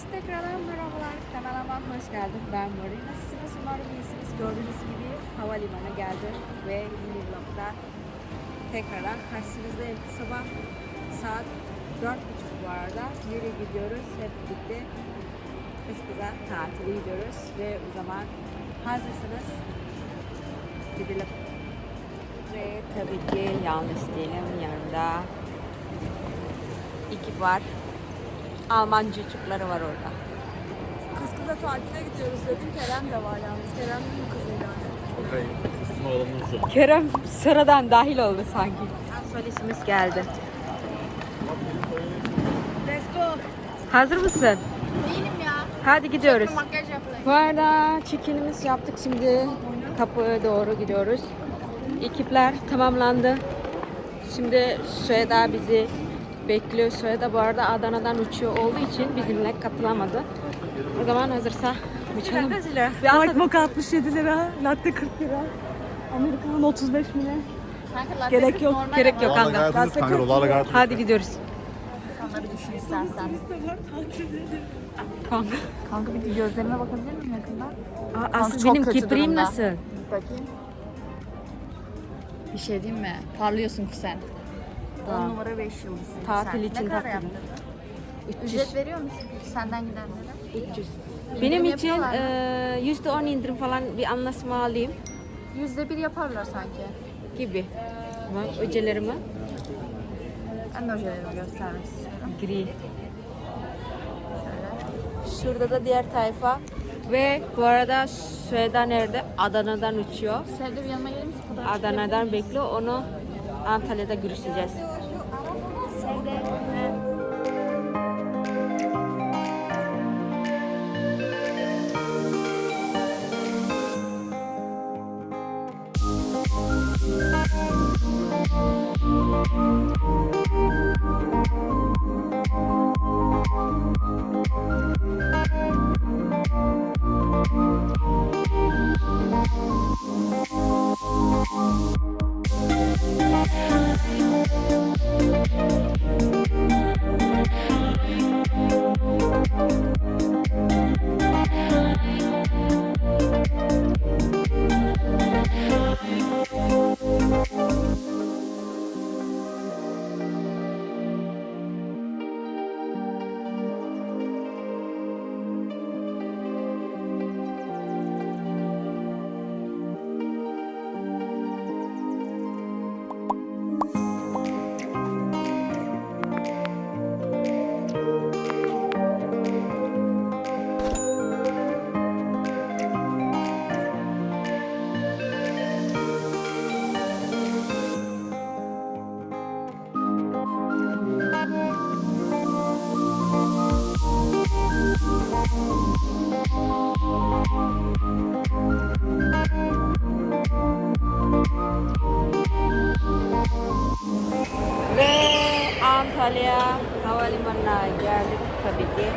Herkese tekrardan merhabalar. Kanalıma hoş geldin. Ben Mori. Nasılsınız? Umarım iyisiniz. Gördüğünüz gibi havalimanına geldim ve yeni vlogda tekrardan karşınızdayım. Sabah saat 4.30 bu arada. Nereye gidiyoruz? Hep birlikte kız kıza tatile gidiyoruz ve o zaman hazırsınız. Gidelim. Ve tabii ki yalnız değilim. Yanımda ekip var. Alman çocukları var orada. Kız kıza tatile gidiyoruz dedim. Kerem de var yalnız. Kerem'in kızı yani. Üstüme alalım şu an. Kerem sıradan dahil oldu sanki. Solisimiz geldi. Let's go. Hazır mısın? Değilim ya. Hadi gidiyoruz. Makyaj yapayım. Bu arada check-in'imiz yaptık şimdi. Kapıya doğru gidiyoruz. Ekipler tamamlandı. Şimdi Süheda bizi bekliyor. Süheda bu arada Adana'dan uçuyor olduğu için bizimle katılamadı. O zaman hazırsa uçalım. White mocha 67 lira. Latte 40 lira. Amerikanın 35 lira. Gerek yok. Gerek yok kanka. Kanka dolarla gayet Hadi gidiyoruz. İnsanları düşün istersen. Kanka. Kanka bir gözlerime bakabilir miyim yakından? Aa, Kanka Aslı benim kipriğim nasıl? Bakayım. Bir şey diyeyim mi? Parlıyorsun ki sen. 10 numara 5 yıldızsın Tatil sen. için ne kadar tatil. yaptırdın? 300. Ücret veriyor musun senden gidenlere? 300. İndirim Benim için yüzde on indirim falan bir anlaşma alayım Yüzde bir yaparlar sanki. gibi. Bak öcelerimi Ben de ojelerimi göstermek istiyorum. gri. Şöyle. Şurada da diğer tayfa. Ve bu arada Süheda nerede? Adana'dan uçuyor. Sevde bir yanıma gelir misin? Adana'dan bekliyor. Onu Antalya'da görüşeceğiz. Sevde. Ve Antalya Havalimanı'na geldik tabii ki.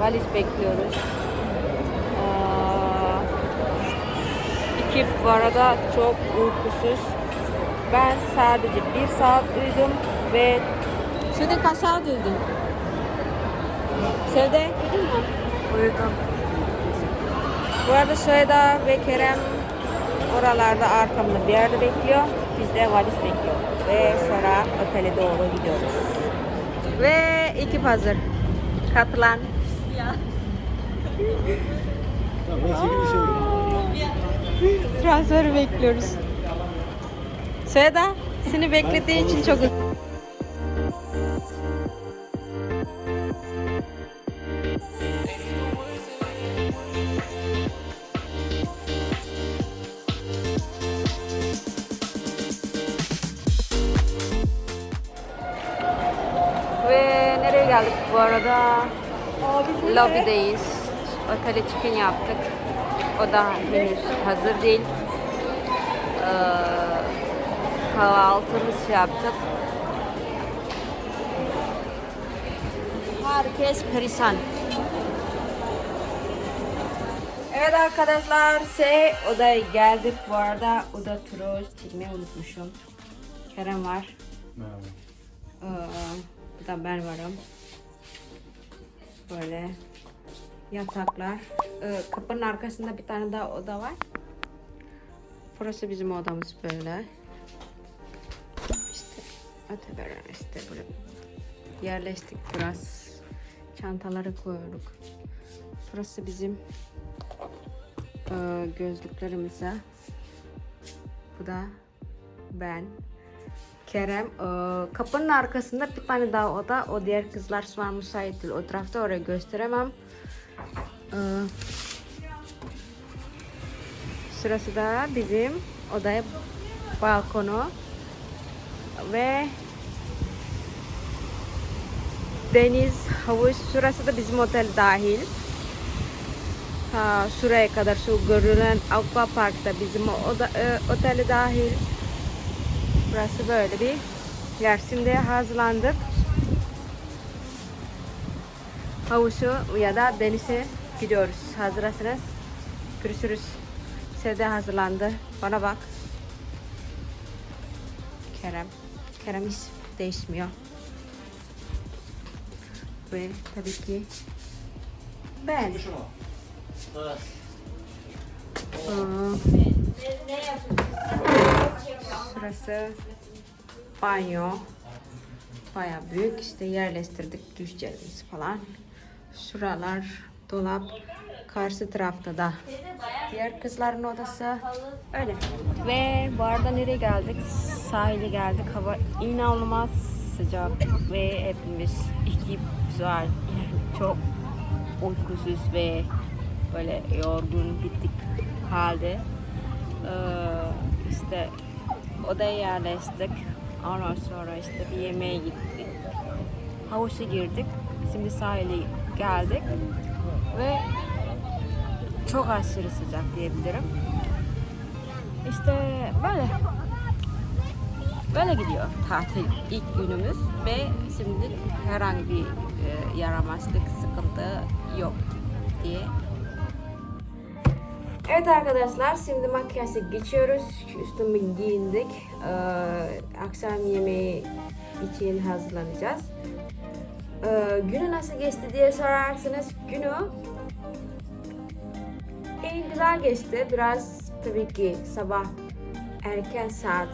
Valiz bekliyoruz. Aa, ekip bu arada çok uykusuz. Ben sadece bir saat uyudum ve Sevde kaç saat uyudun? Sevde uyudun mu? Uyudum. Bu arada Süheda ve Kerem oralarda arkamda bir yerde bekliyor. Biz de valiz bekliyor. Ve sonra otele doğru gidiyoruz. Ve ekip hazır. Katılan. Transferi bekliyoruz. Süheda seni beklediği için çok geldik bu arada? Lobby'deyiz. Otele çıkın yaptık. O da henüz hazır değil. Ee, kahvaltımız yaptık. Herkes perişan. Evet arkadaşlar, şey odaya geldik bu arada. Oda turu çekmeyi unutmuşum. Kerem var. Merhaba. Ee, bu da ben varım. Böyle yataklar. Ee, kapının arkasında bir tane daha oda var. Burası bizim odamız böyle. İşte öteberen işte böyle yerleştik biraz. Çantaları koyduk. Burası bizim e, gözlüklerimize. Bu da ben. Kerem. E, kapının arkasında bir tane daha oda. O diğer kızlar şu an müsait değil. O tarafta orayı gösteremem. E, Şurası da bizim odaya balkonu ve deniz, havuz. Şurası da bizim otel dahil. Ha, şuraya kadar şu görülen aqua parkta bizim oda, e, oteli dahil. Burası böyle bir yer. Şimdi hazırlandık. Havuzu ya da denize gidiyoruz. Hazırsınız. Görüşürüz. Sevde hazırlandı. Bana bak. Kerem. Kerem hiç değişmiyor. Ve tabii ki ben. Aa, Şurası banyo. Baya büyük işte yerleştirdik düşlerimiz falan. Şuralar dolap. Karşı tarafta da diğer kızların odası öyle. Ve bu arada nereye geldik? Sahile geldik. Hava inanılmaz sıcak ve hepimiz ekip var. Çok uykusuz ve böyle yorgun bittik halde. Ee, işte odaya yerleştik. Ondan sonra işte bir yemeğe gittik. Havuza girdik. Şimdi sahile geldik. Ve çok aşırı sıcak diyebilirim. İşte böyle. Böyle gidiyor tatil ilk günümüz ve şimdi herhangi bir e, yaramazlık, sıkıntı yok diye. Evet arkadaşlar şimdi makyajı geçiyoruz. Üstümü giyindik. Ee, akşam yemeği için hazırlanacağız. Ee, günü nasıl geçti diye sorarsanız günü iyi güzel geçti. Biraz tabii ki sabah erken saat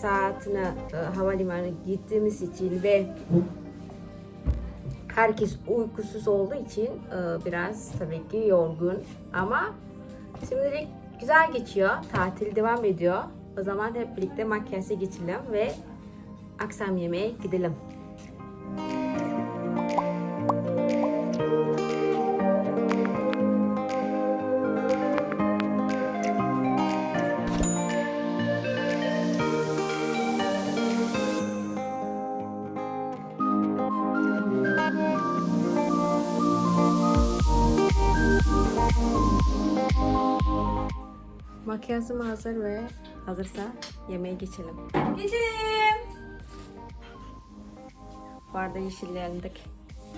saatine e, havalimanına gittiğimiz için ve herkes uykusuz olduğu için e, biraz tabii ki yorgun ama şimdilik güzel geçiyor. Tatil devam ediyor. O zaman hep birlikte makyaja geçelim ve akşam yemeğe gidelim. Makyajım hazır ve hazırsa yemeğe geçelim. Geçelim. Bu arada yeşillendik.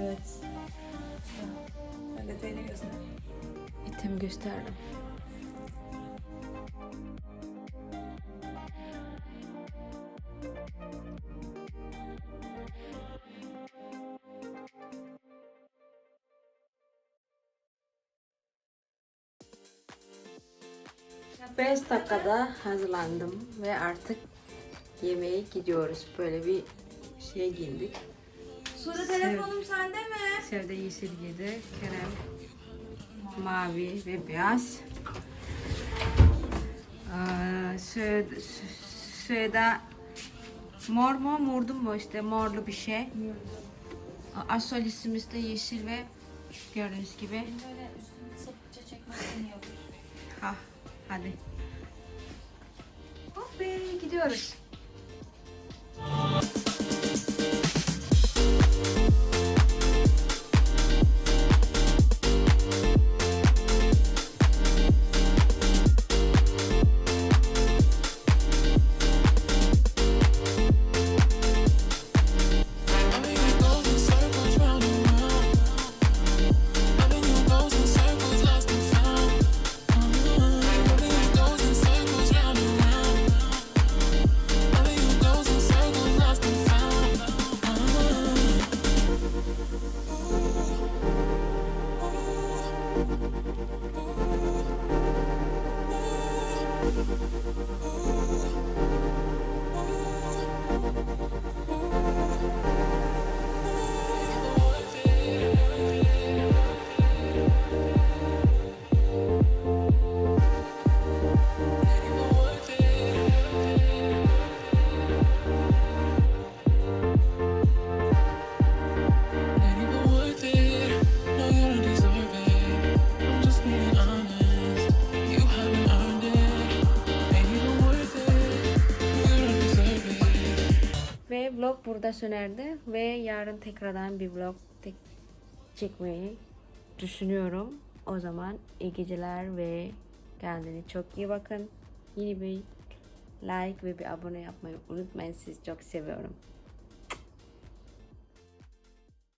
Evet. Sen detayını göster. İtem gösterdim. Beş dakikada hazırlandım ve artık yemeğe gidiyoruz. Böyle bir şey giyindik. Suda telefonum sende mi? Sevde yeşil giydi. Kerem mavi ve beyaz. Ee, Söğüt'e mor mu mordu mu işte morlu bir şey. Asolisimiz de yeşil ve gördüğünüz gibi. Böyle üstünü sapıkça olur. Ha, hadi. Hop be, gidiyoruz. Vlog burada sönerdi ve yarın tekrardan bir vlog tek çekmeyi düşünüyorum. O zaman iyi geceler ve kendine çok iyi bakın. Yeni bir like ve bir abone yapmayı unutmayın. Sizi çok seviyorum.